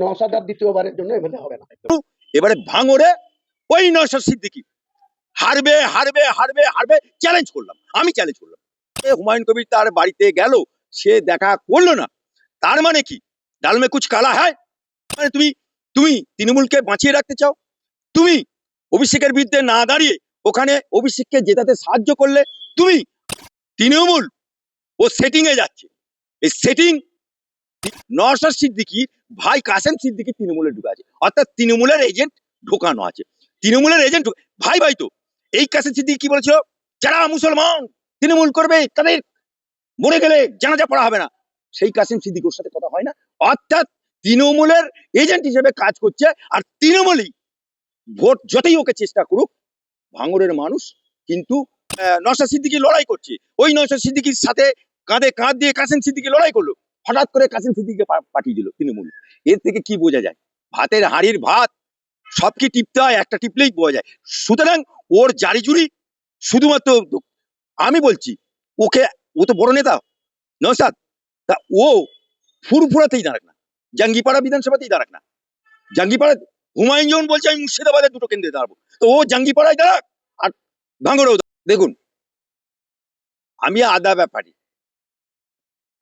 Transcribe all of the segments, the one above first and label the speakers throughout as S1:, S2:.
S1: নওশাদ আর দ্বিতীয়বারের জন্য হবে না।
S2: এবারে ওই সিদ্দিকি। হারবে হারবে হারবে হারবে চ্যালেঞ্জ করলাম। আমি চ্যালেঞ্জ করলাম। হুমায়ুন কবির তার বাড়িতে গেল, সে দেখা করল না। তার মানে কি? ডালমে কুচ কালা হয় মানে তুমি তুমি তৃণমূলকে বাঁচিয়ে রাখতে চাও? তুমি অভিষেকের বিরুদ্ধে না দাঁড়িয়ে ওখানে অভিষেককে জেতাতে সাহায্য করলে তুমি তৃণমূল ও সেটিং এ যাচ্ছে। এই সেটিং নওশাদ সিদ্দিকি, ভাই কাসেম সিদ্দিকি তৃণমূলে ঢুকে আছে অর্থাৎ তৃণমূলের এজেন্ট ঢোকানো আছে। তৃণমূলের এজেন্ট ভাই ভাই তো, এই কাসেম সিদ্দিকি কি বলেছিল যারা মুসলমান, তৃণমূল করবে, তাদের মরে গেলে জানাজা পড়া হবে না। সেই কাসেম সিদ্দিক ওর সাথে কথা হয় না। অর্থাৎ তৃণমূলের এজেন্ট হিসেবে কাজ করছে, আর তৃণমূলই ভোট যতই ওকে চেষ্টা করুক, ভাঙরের মানুষ কিন্তু নওশাদ সিদ্দিকি লড়াই করছে। ওই নওশাদ সিদ্দিকির সাথে কাঁধে কাঁধ দিয়ে কাসেম সিদ্দিকি লড়াই করল। হঠাৎ করে কাসেম সিদ্দিকিকে পাঠিয়ে দিল তৃণমূল। এর থেকে কি বোঝা যায়? ভাতের হাড়ির ভাত সব কি টিপতে হয়? একটা টিপলেই বোঝা যায়। সুতরাং ওর জারি জুড়ি শুধুমাত্র আমি বলছি, ওকে, ও তো বড় নেতা নসাদ তা ও ফুরফুরাতেই দাঁড়াক না। জাঙ্গিপাড়া বিধানসভাতেই দাঁড়াক না। জাঙ্গিপাড়া, হুমায়ুন যখন বলছে, আমি মুর্শিদাবাদের দুটো কেন্দ্রে দাঁড়াবো। তো ও জাঙ্গিপাড়ায় দাঁড়াক আর ভাঙড়েও দেখুন, আমি আদা ব্যাপারী।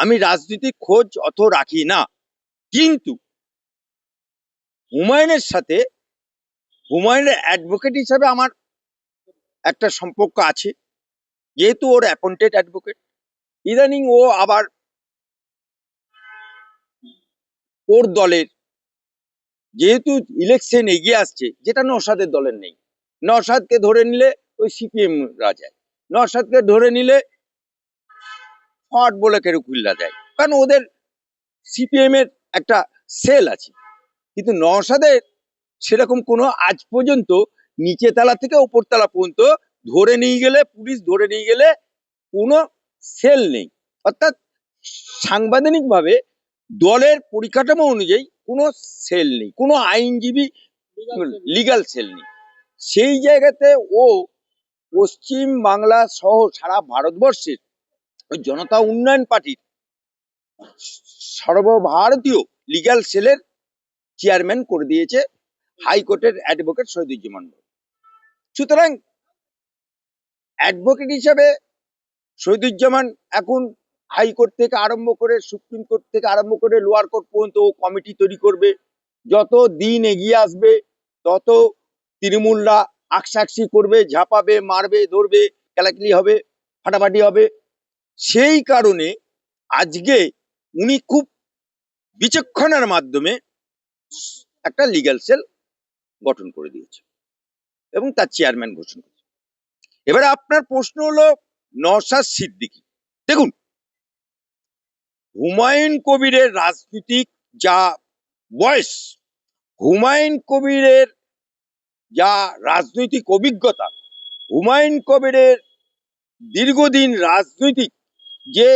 S2: আমি রাজনৈতিক খোঁজ অত রাখি না। কিন্তু হুমায়ুনের সাথে, হুমায়ুনের অ্যাডভোকেট হিসাবে আমার একটা সম্পর্ক আছে। যেহেতু ওর অ্যাপয়েন্টেড অ্যাডভোকেট ইদানিং ও আবার ওর দলের, যেহেতু ইলেকশন এগিয়ে আসছে, যেটা নসাদের দলের নেই। নসাদকে ধরে নিলে ওই সিপিএম রাজায়। নসাদকে ধরে নিলে ফট বলে কেরুকুল্লা যায়। কারণ ওদের সিপিএম এর একটা সেল আছে। কিন্তু নসাদের সেরকম কোনো আজ পর্যন্ত নিচে তলা থেকে ওপর তলা পর্যন্ত ধরে নিয়ে গেলে, পুলিশ ধরে নিয়ে গেলে কোনো সেল নেই। অর্থাৎ সাংবিধানিকভাবে দলের পরিকাঠামো অনুযায়ী কোনো সেল নেই। কোনো আইনজীবী লিগাল সেল নেই। সেই জায়গাতে ও পশ্চিম বাংলা সহ সারা ভারতবর্ষের ওই জনতা উন্নয়ন পার্টির সর্বভারতীয় লিগ্যাল সেলের চেয়ারম্যান করে দিয়েছে হাইকোর্টের অ্যাডভোকেট শহীদুজ্জামান। সুতরাং অ্যাডভোকেট হিসাবে শহীদুজ্জামান এখন হাইকোর্ট থেকে আরম্ভ করে সুপ্রিম কোর্ট থেকে আরম্ভ করে লোয়ার কোর্ট পর্যন্ত ও কমিটি তৈরি করবে যত দিন এগিয়ে আসবে, তত তৃণমূলরা আকসাকসি করবে, ঝাঁপাবে, মারবে, ধরবে কেলাকিলি হবে, ফাটাফাটি হবে সেই কারণে আজকে উনি খুব বিচক্ষণার মাধ্যমে একটা লিগ্যাল সেল গঠন করে দিয়েছে এবং তার চেয়ারম্যান ঘোষণা করেছে এবারে আপনার প্রশ্ন হলো নওশাদ সিদ্দিকি। দেখুন, হুমায়ুন কবিরের রাজনৈতিক যা বয়স হুমায়ুন কবিরের যা রাজনৈতিক অভিজ্ঞতা, হুমায়ুন কবিরের দীর্ঘদিন রাজনৈতিক যে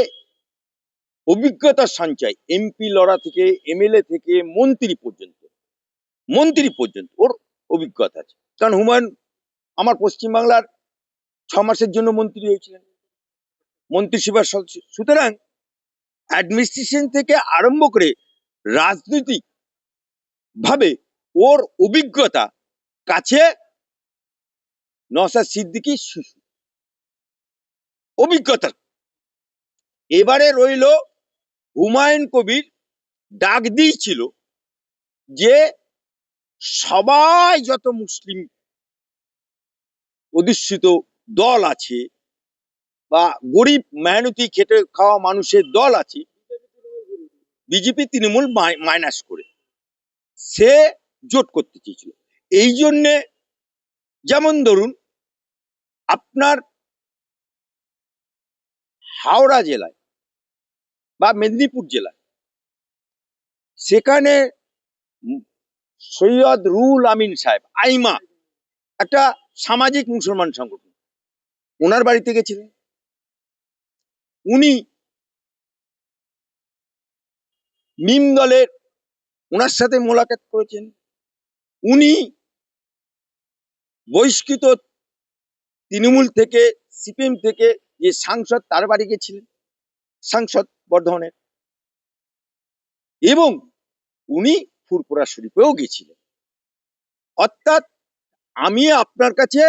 S2: অভিজ্ঞতার সঞ্চয় এমপি লড়া থেকে, এমএলএ থেকে মন্ত্রী পর্যন্ত মন্ত্রী পর্যন্ত ওর অভিজ্ঞতা আছে। কারণ হুমায়ুন, আমার পশ্চিমবাংলার ছ মাসের জন্য মন্ত্রী হয়েছিলেন মন্ত্রিসভার সদস্য সুতরাং অ্যাডমিনিস্ট্রেশন থেকে আরম্ভ করে রাজনৈতিক ভাবে ওর অভিজ্ঞতা কাছে নসাদ সিদ্দিকি শিশু। অভিজ্ঞতা এবারে রইল হুমায়ুন কবির ডাক দিয়েছিল যে সবাই যত মুসলিম অধিষ্ঠিত দল আছে বা গরিব মেহনতি খেটে খাওয়া মানুষের দল আছে, বিজেপি তৃণমূল মাইনাস করে। সে জোট করতে চেয়েছিল। এই জন্যে যেমন ধরুন, আপনার হাওড়া জেলায় বা মেদিনীপুর জেলায়। সেখানে সৈয়দ রুল আমিন সাহেব, আইমা, একটা সামাজিক মুসলমান সংগঠন, ওনার বাড়িতে গেছিলেন। উনি মিম দলের ওনার সাথে মোলাকাত করেছেন। উনি বহিষ্কৃত তৃণমূল থেকে, সিপিএম থেকে যে সাংসদ তার বাড়ি গেছিলেন সাংসদ বর্ধমানের। এবং উনি ফুরপুরা শরীফেও গেছিলেন। অর্থাৎ আমি আপনার কাছে,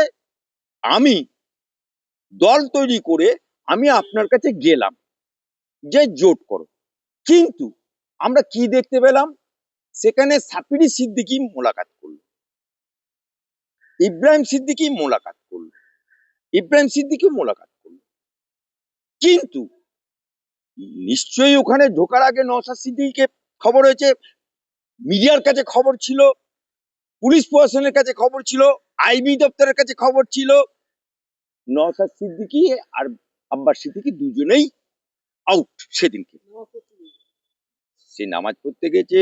S2: আমি দল তৈরি করে আমি আপনার কাছে গেলাম যে জোট করো। কিন্তু আমরা কি দেখতে পেলাম? সেখানে সাপিরি সিদ্দিকি মোলাকাত করল। ইব্রাহিম সিদ্দিকি মোলাকাত করল। ইব্রাহিম সিদ্দিকি মোলাকাত কিন্তু নিশ্চয়ই ওখানে ঢোকার আগে নওশাদ সিদ্দিকিকে খবর হয়েছে, মিডিয়ার কাছে খবর ছিল, পুলিশ প্রশাসনের কাছে খবর ছিল, আইবি দপ্তরের কাছে খবর ছিল। নওশাদ সিদ্দিকি আর আব্বাস সিদ্দিকি দুজনেই আউট সেদিনকে। সে নামাজ পড়তে গেছে,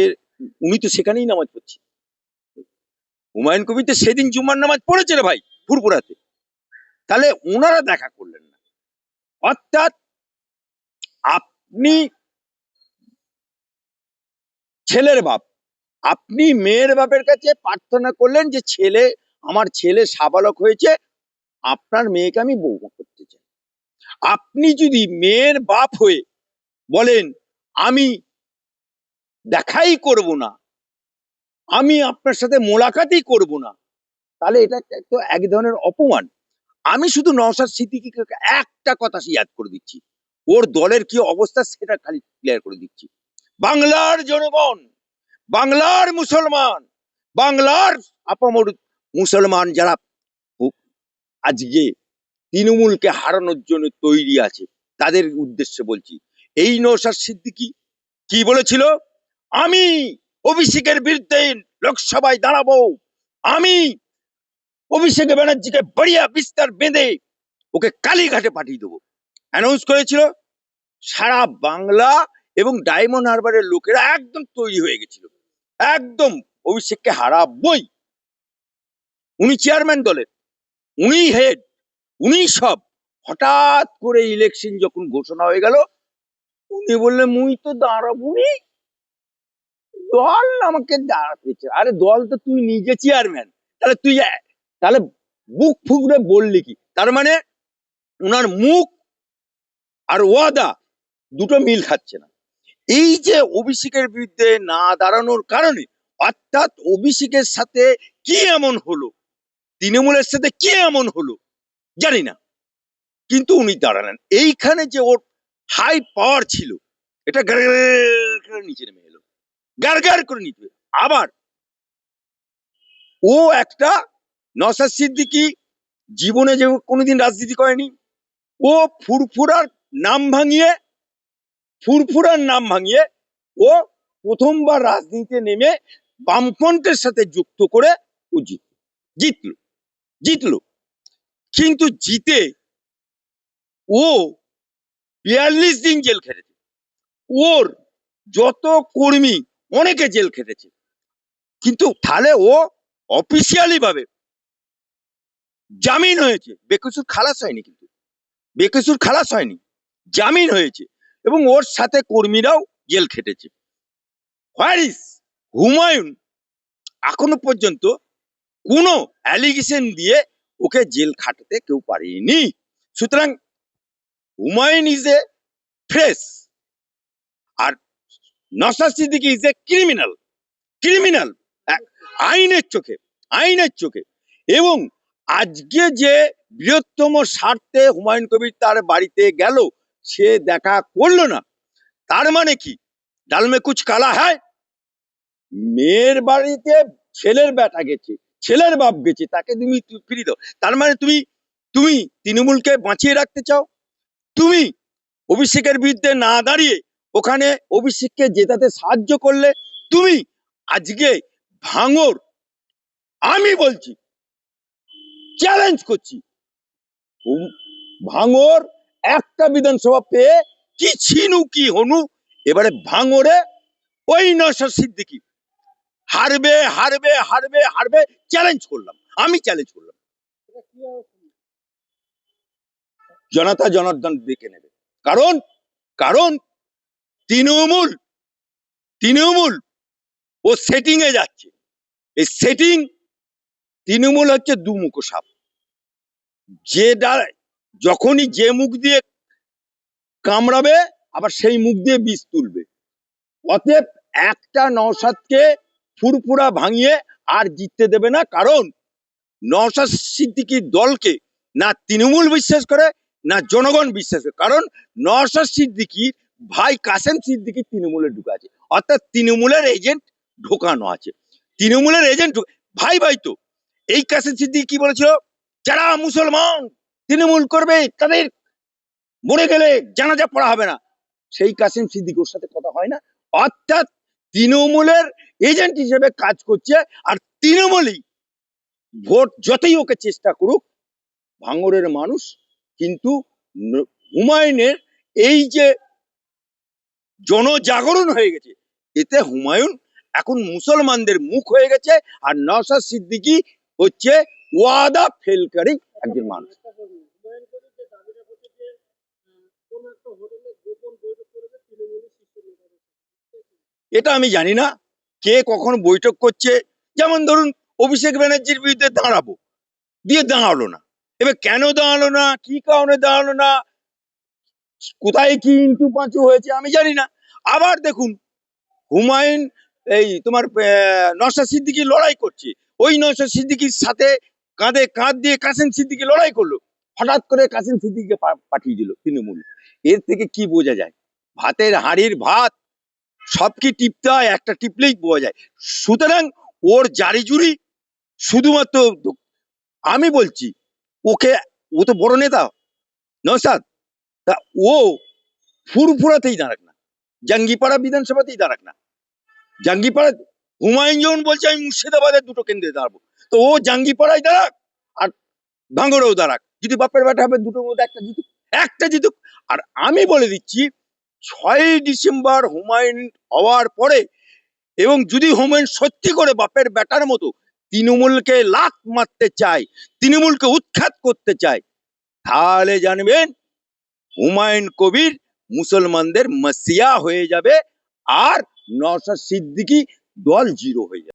S2: উনি তো সেখানেই নামাজ পড়ছে। হুমায়ুন কবির তো সেদিন জুম্মার নামাজ পড়েছে রে ভাই ফুরপুরাতে তাহলে ওনারা দেখা করলেন অর্থাৎ আপনি ছেলের বাপ। আপনি মেয়ের বাপের কাছে প্রার্থনা করলেন যে, ছেলে, আমার ছেলে সাবালক হয়েছে, আপনার মেয়েকে আমি বৌমা করতে চাই। আপনি যদি মেয়ের বাপ হয়ে বলেন, আমি দেখাই করব না, আমি আপনার সাথে মোলাকাতই করব না, তাহলে এটা তো এক ধরনের অপমান। আমি শুধু নওশাদ সিদ্দিকিকে একটা কথা ইয়াদ করে দিচ্ছি। ওর দলের কি অবস্থা সেটা খালি ক্লিয়ার করে দিচ্ছি। বাংলার জনগণ, বাংলার মুসলমান, বাংলার আপামর মুসলমান যারা আজকে তৃণমূলকে হারানোর জন্য তৈরি আছে, তাদের উদ্দেশ্যে বলছি, এই নৌসাদ সিদ্দিকি কি বলেছিল? আমি অভিষেকের বিরুদ্ধে লোকসভায় দাঁড়াবো। আমি অভিষেক ব্যানার্জিকে বড়িয়া বিস্তার বেঁধে ওকে কালীঘাটে পাঠিয়ে দেবো। অ্যানাউন্স করেছিল, সারা বাংলা এবং ডায়মন্ড হারবারের লোকেরা একদম তৈরি হয়ে গেছিল। একদম অভিষেককে হারাবই। উনি চেয়ারম্যান দলের, উনি হেড উনি সব। হঠাৎ করে ইলেকশন যখন ঘোষণা হয়ে গেল, উনি বললেন, মুই তো দাঁড়াবুনি। দল আমাকে দাঁড়াতেছে আরে দল তো তুই নিজে চেয়ারম্যান তাহলে তুই তাহলে বুক ফুকরে বললি কি? তার মানে ওনার মুখ আর ওয়াদা দুটো মিল খাচ্ছে না। এই যে অভিষেকের বিরুদ্ধে না দাঁড়ানোর কারণে অর্থাৎ অভিষেকের সাথে কি এমন হলো? তৃণমূলের সাথে কি এমন হলো? জানি না। কিন্তু উনি দাঁড়ালেন। এইখানে যে ওর হাই পাওয়ার ছিল, এটা গার নিচে নেমে এলো। গার করে নিচে আবার ও একটা নসাদ সিদ্দিকি জীবনে যে কোনোদিন রাজনীতি করেনি, ও ফুরফুরার নাম ভাঙিয়ে, ফুরফুরার নাম ভাঙিয়ে ও প্রথমবার রাজনীতিতে নেমে বামফ্রন্টের সাথে যুক্ত করে ও জিত জিতল জিতল। কিন্তু জিতে ও বিয়াল্লিশ দিন জেল খেটেছে। ওর যত কর্মী অনেকে জেল খেটেছে। কিন্তু তাহলে ও অফিসিয়ালি ভাবে জামিন হয়েছে। বেকসুর খালাস হয়নি কিন্তু। বেকসুর খালাস হয়নি। জামিন হয়েছে। এবং ওর সাথে কর্মীরাও জেল খেটেছে। হোয়ারিস, হুমায়ুন, এখনও পর্যন্ত কোনো অ্যালিগেশন দিয়ে ওকে জেল খাটাতে কেউ পারেনি। সুতরাং Humayun is a fresh R Naushad Siddiqui is a criminal criminal আইনের চোখে আইনের চোখে। এবং আজকে যে বৃহত্তম স্বার্থে হুমায়ুন কবির তার বাড়িতে গেল, সে দেখা করল না। তার মানে কি? ডালমে কুচ কালা হয় মেয়ের বাড়িতে ছেলের বেটা গেছে, ছেলের বাপ গেছে, তাকে তুমি ফিরিয়ে দাও। তার মানে তুমি তুমি তৃণমূলকে বাঁচিয়ে রাখতে চাও? তুমি অভিষেকের বিরুদ্ধে না দাঁড়িয়ে ওখানে অভিষেককে জেতাতে সাহায্য করলে, তুমি আজকে ভাঙর। আমি বলছি চ্যালেঞ্জ করছি। ভাঙর একটা বিধানসভা পেয়ে কি ছিনু কি হনু, এবারে ভাঙরে ওই নশো সিদ্দিকি। হারবে হারবে হারবে হারবে চ্যালেঞ্জ করলাম। আমি চ্যালেঞ্জ করলাম। জনতা জনার্দন দেখে নেবে। কারণ কারণ তৃণমূল তৃণমূল ও সেটিং এ যাচ্ছে। এই সেটিং তৃণমূল হচ্ছে দুমুখো সাপ। যে ডা- যখনই যে মুখ দিয়ে কামড়াবে, আবার সেই মুখ দিয়ে বিষ তুলবে। অতএব একটা নৌসাদকে ফুরফুরা ভাঙিয়ে আর জিততে দেবে না, কারণ নওশাদ সিদ্দিকির দলকে না তৃণমূল বিশ্বাস করে, না জনগণ বিশ্বাস করে। কারণ নওশাদ সিদ্দিকির ভাই কাসেম সিদ্দিকি তৃণমূলে ঢুকে আছে। অর্থাৎ তৃণমূলের এজেন্ট ঢোকানো আছে। তৃণমূলের এজেন্ট ভাই ভাই তো। এই কাসেম সিদ্দিকি কি বলেছিল? যারা মুসলমান তৃণমূল করবে, তাদের মরে গেলে জানাজা পড়া হবে না। সেই কাসেম সিদ্দিক ওর সাথে কথা হয় না। অর্থাৎ তৃণমূলের এজেন্ট হিসেবে কাজ করছে, আর তৃণমূলই ভোট যতই ওকে চেষ্টা করুক ভাঙরের মানুষ কিন্তু হুমায়ুনের এই যে জনজাগরণ হয়ে গেছে, এতে হুমায়ুন এখন মুসলমানদের মুখ হয়ে গেছে, আর নওশাদ সিদ্দিকী হচ্ছে ওয়াদা, ফেলকারী একজন মানুষ। এটা আমি জানি না, কে কখন বৈঠক করছে। যেমন ধরুন, অভিষেক ব্যানার্জির বিরুদ্ধে দাঁড়াবো, দিয়ে দাঁড়াল না। এবার কেন দাঁড়াল না, কি কারণে দাঁড়াল না, কোথায় কি ইন্টু পাঁচু হয়েছে আমি জানি না। আবার দেখুন, হুমায়ুন, এই তোমার নওশাদ সিদ্দিকী লড়াই করছে। ওই নওশাদ সিদ্দিকির সাথে কাঁধে কাঁধ দিয়ে কাসেম সিদ্দিকী লড়াই করল। হঠাৎ করে কাসেম সিদ্দিকীকে পাঠিয়ে দিল তৃণমূল। এর থেকে কি বোঝা যায়? ভাতের হাঁড়ির ভাত সব কি টিপতে হয়, একটা টিপলেই বোঝা যায়। সুতরাং ওর জারি জুরি শুধুমাত্র আমি বলছি, ওকে, ও তো বড় নেতা নসাদ তা ও ফুরফুরাতেই দাঁড়াক না। জাঙ্গিপাড়া বিধানসভাতেই দাঁড়াক না। জাঙ্গিপাড়া হুমায়ুন যেমন বলছে, আমি মুর্শিদাবাদের দুটো কেন্দ্রে দাঁড়াবো। তো ও জাঙ্গিপাড়ায় দাঁড়াক আর ভাঙড়েও দাঁড়াক। যদি বাপের বেটা হবে দুটোর মধ্যে একটা জিতুক একটা জিতুক। আর আমি বলে দিচ্ছি ছয়ই ডিসেম্বর হুমায়ুন হওয়ার পরে এবং যদি হুমায়ুন সত্যি করে বাপের বেটার মতো তৃণমূলকে লাত মারতে চায়, তৃণমূলকে উৎখাত করতে চায়, তাহলে জানবেন হুমায়ুন কবির মুসলমানদের মাসিয়া হয়ে যাবে আর নওশাদ সিদ্দিকী দল জিরো হয়ে যাবে